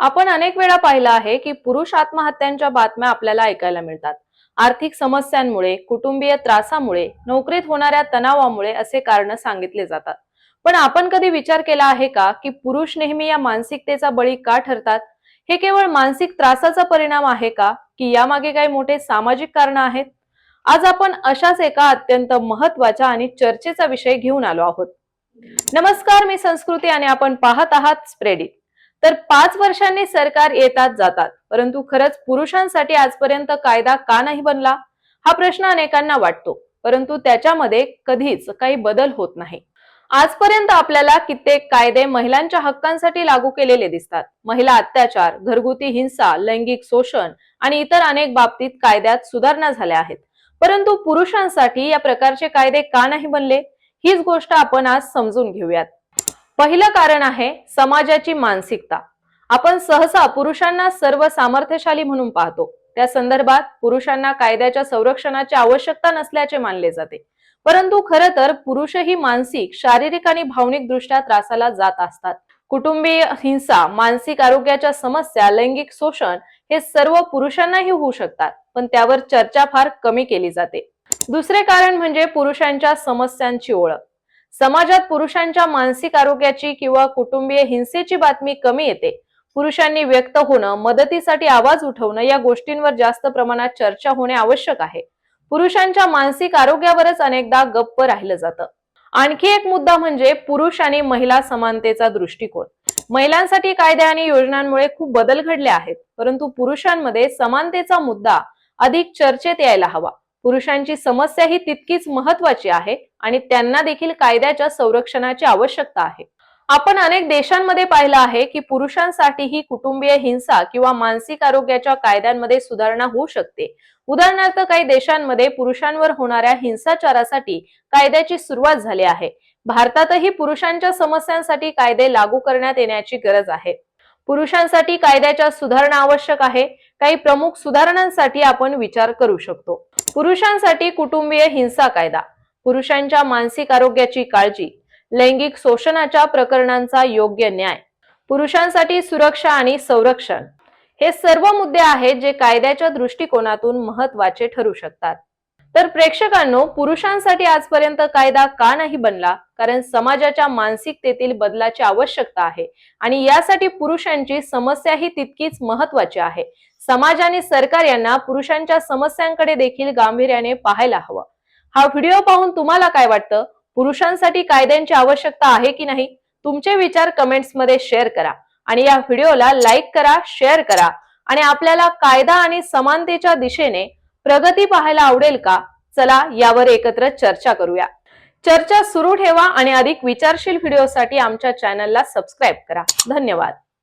आपण अनेक वेळा पाहिलं आहे की पुरुष आत्महत्यांच्या बातम्या आपल्याला ऐकायला मिळतात. आर्थिक समस्यांमुळे कुटुंबीय त्रासामुळे नोकरीत होणाऱ्या तणावामुळे असे कारण सांगितले जातात. पण आपण कधी विचार केला आहे का की पुरुष नेहमी या मानसिकतेचा बळी का ठरतात? हे केवळ मानसिक त्रासाचा परिणाम आहे का की यामागे काही मोठे सामाजिक कारण आहेत? आज आपण अशाच एका अत्यंत महत्त्वाच्या आणि चर्चेचा विषय घेऊन आलो आहोत. नमस्कार मी संस्कृती आणि आपण पाहत आहात स्प्रेडिट. तर पाच वर्षांनी सरकार येतात जातात. परंतु खरंच पुरुषांसाठी आजपर्यंत कायदा का नाही बनला? हा प्रश्न अनेकांना वाटतो. परंतु त्याच्यामध्ये कधीच काही बदल होत नाही. आजपर्यंत आपल्याला कित्येक कायदे महिलांच्या हक्कांसाठी लागू केलेले दिसतात. महिला अत्याचार घरगुती हिंसा लैंगिक शोषण आणि इतर अनेक बाबतीत कायद्यात सुधारणा झाल्या आहेत. परंतु पुरुषांसाठी या प्रकारचे कायदे का नाही बनले? हीच गोष्ट आपण आज समजून घेऊयात. पहिलं कारण आहे समाजाची मानसिकता. आपण सहसा पुरुषांना सर्व सामर्थ्यशाली म्हणून पाहतो. त्या संदर्भात पुरुषांना कायद्याच्या संरक्षणाची आवश्यकता नसल्याचे मानले जाते. परंतु खर तर पुरुषही मानसिक शारीरिक आणि भावनिक दृष्ट्या त्रासाला जात असतात. कुटुंबीय हिंसा मानसिक आरोग्याच्या समस्या लैंगिक शोषण हे सर्व पुरुषांनाही होऊ शकतात पण त्यावर चर्चा फार कमी केली जाते. दुसरे कारण म्हणजे पुरुषांच्या समस्यांची ओळख. समाजात पुरुषांच्या मानसिक आरोग्याची किंवा कुटुंबीय हिंसेची बातमी कमी येते. पुरुषांनी व्यक्त होणं मदतीसाठी आवाज उठवणं या गोष्टींवर जास्त प्रमाणात चर्चा होणे आवश्यक आहे. पुरुषांच्या मानसिक आरोग्यावरच अनेकदा गप्प राहिलं जातं. आणखी एक मुद्दा म्हणजे पुरुष आणि महिला समानतेचा दृष्टिकोन. महिलांसाठी कायदे आणि योजनांमुळे खूप बदल घडले आहेत परंतु पुरुषांमध्ये समानतेचा मुद्दा अधिक चर्चेत यायला हवा. पुरुषांची समस्या ही तितकीच महत्वाची आहे आणि त्यांना देखील कायद्याच्या संरक्षणाची आवश्यकता आहे. आपण अनेक देशांमध्ये पाहिलं आहे की पुरुषांसाठीही कुटुंबीय हिंसा किंवा मानसिक आरोग्याच्या कायद्यांमध्ये सुधारणा होऊ शकते. उदाहरणार्थ काही देशांमध्ये पुरुषांवर होणाऱ्या हिंसाचारासाठी कायद्याची सुरुवात झाली आहे. भारतातही पुरुषांच्या समस्यांसाठी कायदे लागू करण्यात येण्याची गरज आहे. पुरुषांसाठी कायद्याच्या सुधारणा आवश्यक आहे. काही प्रमुख सुधारणांसाठी आपण विचार करू शकतो. पुरुषांसाठी कुटुंबीय हिंसा कायदा पुरुषांच्या मानसिक आरोग्याची काळजी लैंगिक शोषणाच्या प्रकरणांचा योग्य न्याय पुरुषांसाठी सुरक्षा आणि संरक्षण हे सर्व मुद्दे आहेत जे कायद्याच्या दृष्टिकोनातून महत्त्वाचे ठरू शकतात. तर प्रेक्षकांनो पुरुषांसाठी आजपर्यंत कायदा का नाही बनला? कारण समाजाच्या मानसिकतेतील बदलाची आवश्यकता आहे. आणि यासाठी पुरुषांची समस्या ही तितकीच महत्वाची आहे. समाज आणि सरकार यांना पुरुषांच्या समस्यांकडे देखील गांभीर्याने पाहायला हवं. हा व्हिडिओ पाहून तुम्हाला काय वाटतं? पुरुषांसाठी कायद्यांची आवश्यकता आहे की नाही? तुमचे विचार कमेंट्समध्ये शेअर करा. आणि या व्हिडिओला लाईक करा शेअर करा. आणि आपल्याला कायदा आणि समानतेच्या दिशेने प्रगती पाहायला आवडेल का? चला यावर एकत्र चर्चा करूया. चर्चा सुरू ठेवा आणि अधिक विचारशील व्हिडिओसाठी आमच्या चॅनलला सबस्क्राईब करा. धन्यवाद.